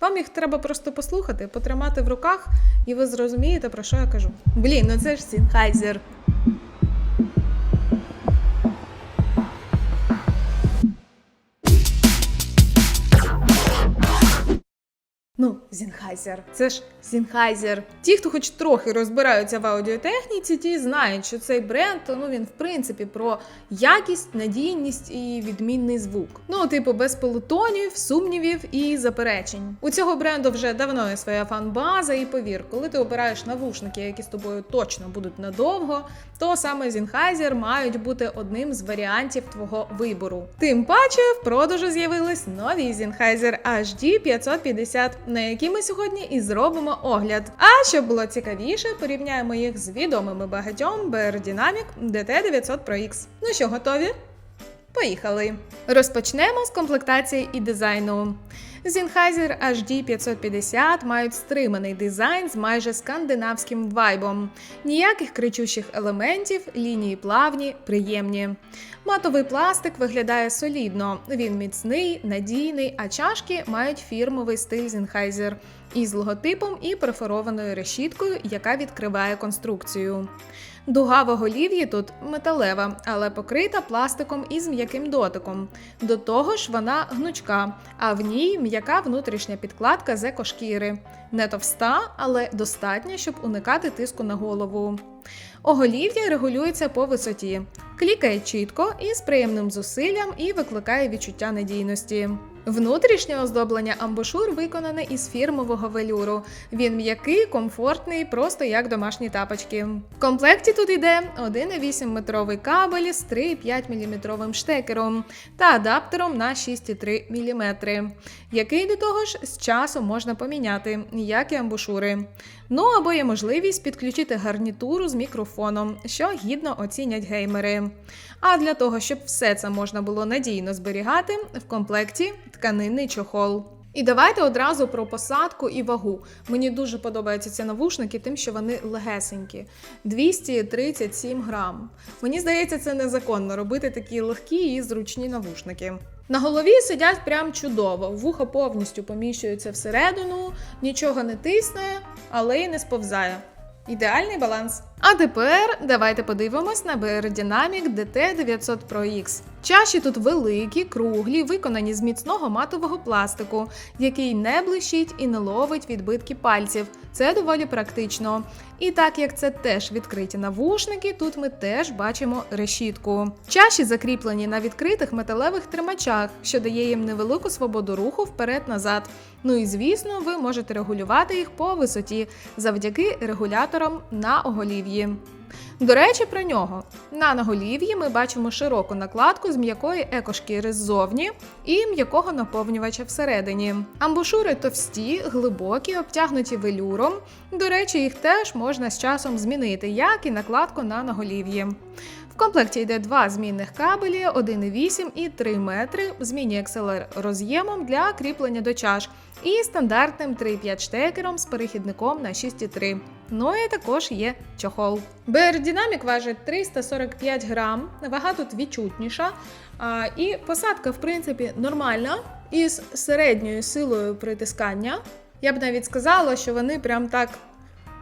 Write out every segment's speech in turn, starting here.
Вам їх треба просто послухати, потримати в руках, і ви зрозумієте, про що я кажу. Блін, ну це ж Sennheiser. Ну, Sennheiser. Це ж Sennheiser. Ті, хто хоч трохи розбираються в аудіотехніці, ті знають, що цей бренд, ну він в принципі про якість, надійність і відмінний звук. Ну, типу, без полутонів, сумнівів і заперечень. У цього бренду вже давно є своя фан-база, і повір, коли ти обираєш навушники, які з тобою точно будуть надовго, то саме Sennheiser мають бути одним з варіантів твого вибору. Тим паче в продажу з'явились нові Sennheiser HD 550, на які ми сьогодні і зробимо огляд. А щоб було цікавіше, порівняємо їх з відомими багатьом BR Dynamic DT900 Pro X. Ну що, готові? Поїхали! Розпочнемо з комплектації і дизайну. Sennheiser HD 550 мають стриманий дизайн з майже скандинавським вайбом. Ніяких кричущих елементів, лінії плавні, приємні. Матовий пластик виглядає солідно. Він міцний, надійний, а чашки мають фірмовий стиль Sennheiser із логотипом і перфорованою решіткою, яка відкриває конструкцію. Дуга в оголів'ї тут металева, але покрита пластиком із м'яким дотиком. До того ж, вона гнучка, а в ній м'яка внутрішня підкладка з екошкіри. Не товста, але достатня, щоб уникати тиску на голову. Оголів'я регулюється по висоті, клікає чітко і з приємним зусиллям і викликає відчуття надійності. Внутрішнє оздоблення амбушур виконане із фірмового велюру. Він м'який, комфортний, просто як домашні тапочки. В комплекті тут йде 1,8 метровий кабель з 3,5 мм штекером та адаптером на 6,3 мм, який до того ж з часом можна поміняти, як і амбушури. Ну або є можливість підключити гарнітуру з мікрофоном, що гідно оцінять геймери. А для того, щоб все це можна було надійно зберігати, в комплекті тканинний чохол. І давайте одразу про посадку і вагу. Мені дуже подобаються ці навушники, тим, що вони легесенькі 237 грам. Мені здається, це незаконно робити такі легкі і зручні навушники. На голові сидять прям чудово, вухо повністю поміщується всередину, нічого не тисне, але й не сповзає. Ідеальний баланс. А тепер давайте подивимось на BR Dynamic DT900 Pro X. Чаші тут великі, круглі, виконані з міцного матового пластику, який не блищить і не ловить відбитки пальців. Це доволі практично. І так як це теж відкриті навушники, тут ми теж бачимо решітку. Чаші закріплені на відкритих металевих тримачах, що дає їм невелику свободу руху вперед-назад. Ну і звісно, ви можете регулювати їх по висоті завдяки регуляторам на оголів'ї. До речі, про нього. На наголів'ї ми бачимо широку накладку з м'якої екошкіри ззовні і м'якого наповнювача всередині. Амбушури товсті, глибокі, обтягнуті велюром. До речі, їх теж можна з часом змінити, як і накладку на наголів'ї. Комплекті йде два змінних кабелі 1,8 і 3 метри, змінні XLR роз'ємом для кріплення до чаш і стандартним 3,5 штекером з перехідником на 6,3. Ну і також є чохол. BR важить 345 грам, вага тут відчутніша. І посадка, в принципі, нормальна із середньою силою притискання. Я б навіть сказала, що вони прям так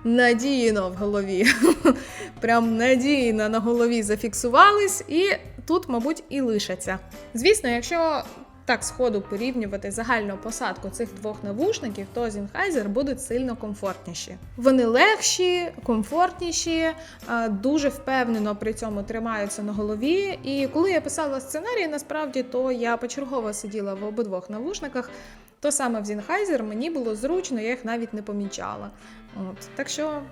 надійно в голові. Прям надійно на голові зафіксувались, і тут, мабуть, і лишаться. Звісно, якщо так сходу порівнювати загальну посадку цих двох навушників, то Sennheiser будуть сильно комфортніші. Вони легші, комфортніші, дуже впевнено при цьому тримаються на голові. І коли я писала сценарій, насправді то я почергово сиділа в обидвох навушниках. То саме в Зінхайзер мені було зручно, я їх навіть не помічала. От, так що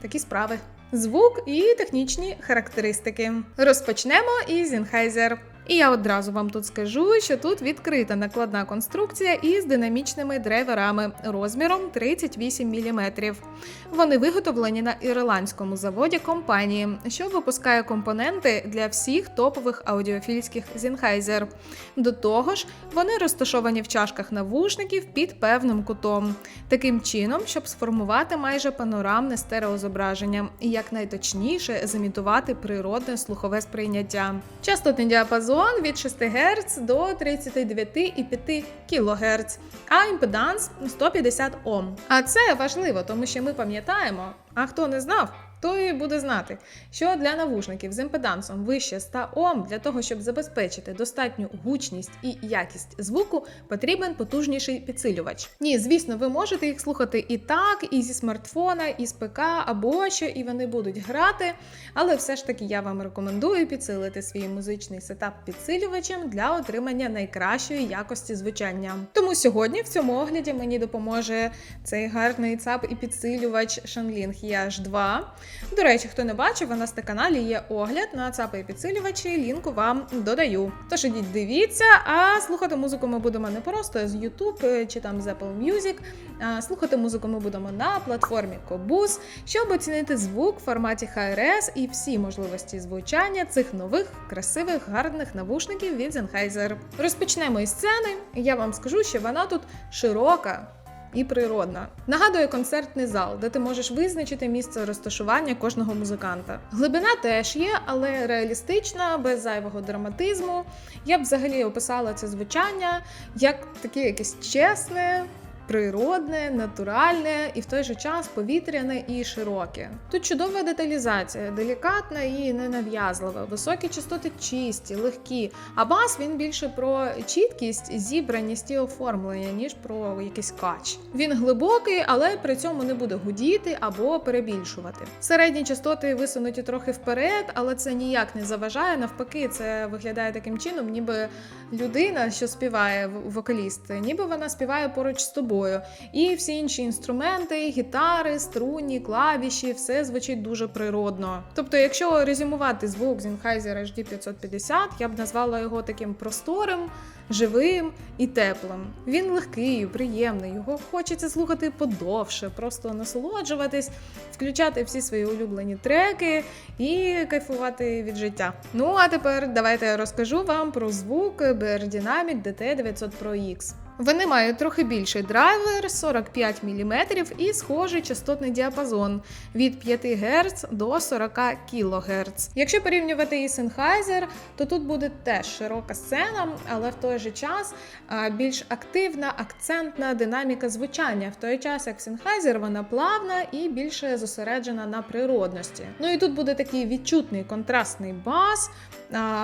такі справи. Звук і технічні характеристики. Розпочнемо із Sennheiser. І я одразу вам тут скажу, що тут відкрита накладна конструкція із динамічними драйверами розміром 38 мм. Вони виготовлені на ірландському заводі компанії, що випускає компоненти для всіх топових аудіофільських Sennheiser. До того ж, вони розташовані в чашках навушників під певним кутом, таким чином, щоб сформувати майже панорамне стереозображення і якнайточніше зімітувати природне слухове сприйняття. Частотний діапазон діапазон від 6 Гц до 39,5 кГц, а імпеданс 150 Ом. А це важливо, тому що ми пам'ятаємо, а хто не знав, той буде знати, що для навушників з імпедансом вище 100 Ом для того, щоб забезпечити достатню гучність і якість звуку, потрібен потужніший підсилювач. Ні, звісно, ви можете їх слухати і так, і зі смартфона, і з ПК або що, і вони будуть грати. Але все ж таки я вам рекомендую підсилити свій музичний сетап підсилювачем для отримання найкращої якості звучання. Тому сьогодні в цьому огляді мені допоможе цей гарний ЦАП і підсилювач Shanling EH 2. До речі, хто не бачив, у нас на каналі є огляд на ЦАПи і підсилювачі. Лінку вам додаю. Тож ідіть дивіться, а слухати музику ми будемо не просто з YouTube е, чи там з Apple Music. А слухати музику ми будемо на платформі Кобус, щоб оцінити звук в форматі HRS і всі можливості звучання цих нових, красивих, гарних навушників від Sennheiser. Розпочнемо із сцени. Я вам скажу, що вона тут широка. І природна. Нагадує концертний зал, де ти можеш визначити місце розташування кожного музиканта. Глибина теж є, але реалістична, без зайвого драматизму. Я б взагалі описала це звучання як таке якесь чесне, природне, натуральне і в той же час повітряне і широке. Тут чудова деталізація, делікатна і ненав'язлива. Високі частоти чисті, легкі. А бас він більше про чіткість, зібраність і оформлення, ніж про якийсь кач. Він глибокий, але при цьому не буде гудіти або перебільшувати. Середні частоти висунуті трохи вперед, але це ніяк не заважає. Навпаки, це виглядає таким чином, ніби людина, що співає вокаліст, ніби вона співає поруч з тобою. І всі інші інструменти, гітари, струнні, клавіші, все звучить дуже природно. Тобто, якщо резюмувати звук Sennheiser HD 550, я б назвала його таким просторим, живим і теплим. Він легкий, приємний, його хочеться слухати подовше, просто насолоджуватись, включати всі свої улюблені треки і кайфувати від життя. Ну а тепер давайте я розкажу вам про звук BR Dynamic DT900 Pro X. Вони мають трохи більший драйвер 45 мм і схожий частотний діапазон від 5 Гц до 40 кГц. Якщо порівнювати із Sennheiser, то тут буде теж широка сцена, але в той же час більш активна, акцентна динаміка звучання. В той час, як Sennheiser, вона плавна і більше зосереджена на природності. Ну і тут буде такий відчутний контрастний бас,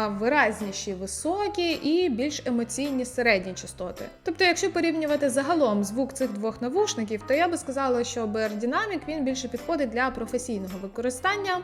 виразніші високі і більш емоційні середні частоти. Тобто, якщо порівнювати загалом звук цих двох навушників, то я би сказала, що BR Dynamic він більше підходить для професійного використання,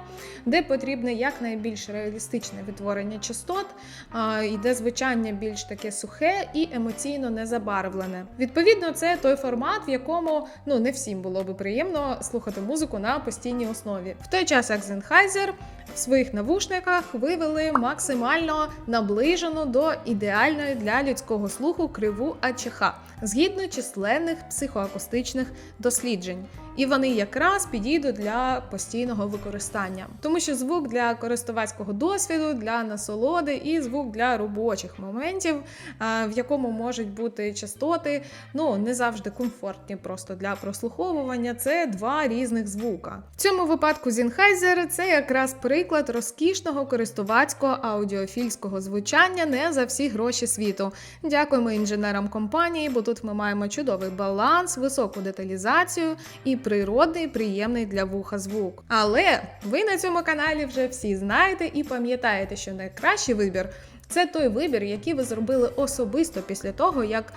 де потрібне якнайбільш реалістичне відтворення частот, а, і де звучання більш таке сухе і емоційно незабарвлене. Відповідно, це той формат, в якому ну не всім було би приємно слухати музику на постійній основі. В той час як Sennheiser в своїх навушниках вивели максимально наближену до ідеальної для людського слуху криву АЧХ згідно численних психоакустичних досліджень. І вони якраз підійдуть для постійного використання, тому що звук для користувацького досвіду, для насолоди і звук для робочих моментів, в якому можуть бути частоти, ну не завжди комфортні просто для прослуховування. Це два різних звука. В цьому випадку Sennheiser – це якраз приклад розкішного користувацького аудіофільського звучання не за всі гроші світу. Дякуємо інженерам компанії, бо тут ми маємо чудовий баланс, високу деталізацію і природний, приємний для вуха звук. Але ви на цьому каналі вже всі знаєте і пам'ятаєте, що найкращий вибір. Це той вибір, який ви зробили особисто після того, як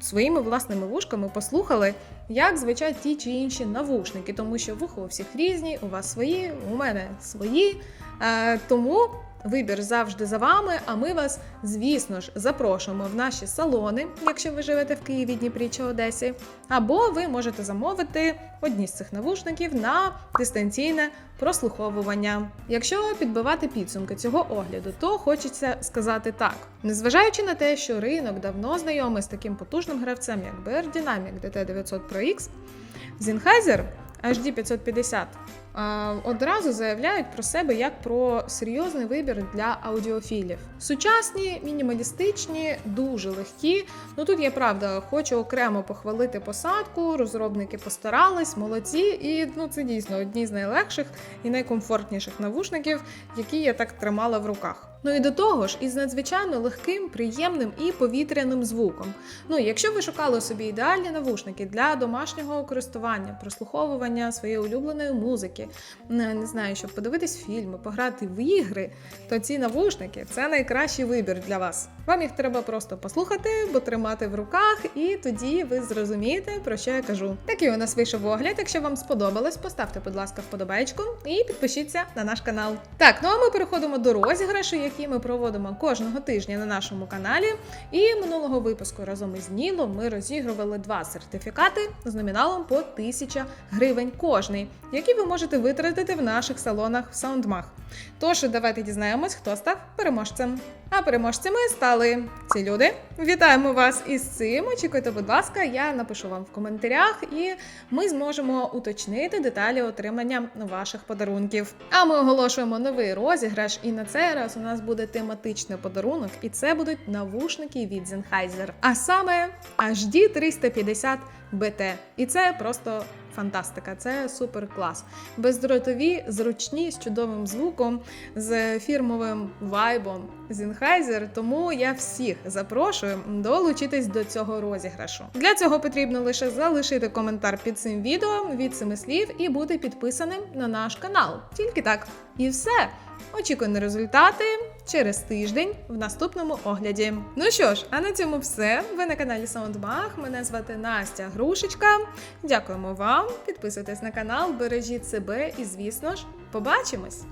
своїми власними вушками послухали, як звучать ті чи інші навушники, тому що вуха у всіх різні, у вас свої, у мене свої. Е, тому Вибір завжди за вами. А ми вас, звісно ж, запрошуємо в наші салони, якщо ви живете в Києві, Дніпрі чи Одесі. Або ви можете замовити одні з цих навушників на дистанційне прослуховування. Якщо підбивати підсумки цього огляду, то хочеться сказати так: незважаючи на те, що ринок давно знайомий з таким потужним гравцем, як BR Dynamic DT900 Pro X, Sennheiser HD 550 одразу заявляють про себе як про серйозний вибір для аудіофілів. Сучасні, мінімалістичні, дуже легкі. Ну тут я правда хочу окремо похвалити посадку. Розробники постарались, молодці, і ну це дійсно одні з найлегших і найкомфортніших навушників, які я так тримала в руках. Ну і до того ж, із надзвичайно легким, приємним і повітряним звуком. Ну, якщо ви шукали собі ідеальні навушники для домашнього користування, прослуховування своєї улюбленої музики, не, знаю, щоб подивитись фільми, пограти в ігри, то ці навушники це найкращий вибір для вас. Вам їх треба просто послухати, бо тримати в руках, і тоді ви зрозумієте, про що я кажу. Такий у нас вийшов огляд. Якщо вам сподобалось, поставте, будь ласка, вподобайку і підпишіться на наш канал. Так, ну а ми переходимо до розіграшу, який ми проводимо кожного тижня на нашому каналі. І минулого випуску разом із Ніло ми розігрували два сертифікати з номіналом по 1000 гривень кожний, які ви можете витратити в наших салонах в Саундмах. Тож давайте дізнаємось, хто став переможцем. А переможцями стали ці люди. Вітаємо вас із цим. Очікуйте, будь ласка, я напишу вам в коментарях, і ми зможемо уточнити деталі отримання ваших подарунків. А ми оголошуємо новий розіграш, і на цей раз у нас буде тематичний подарунок, і це будуть навушники від Sennheiser. А саме HD 350 BT. І це просто фантастика, це супер клас. Бездротові, зручні з чудовим звуком, з фірмовим вайбом Sennheiser, тому я всіх запрошую долучитись до цього розіграшу. Для цього потрібно лише залишити коментар під цим відео від семи слів і бути підписаним на наш канал. Тільки так. І все. Очікую на результати через тиждень в наступному огляді. Ну що ж, а на цьому все. Ви на каналі Саундбах. Мене звати Настя Грушечка. Дякуємо вам. Підписуйтесь на канал, бережіть себе і, звісно ж, побачимось!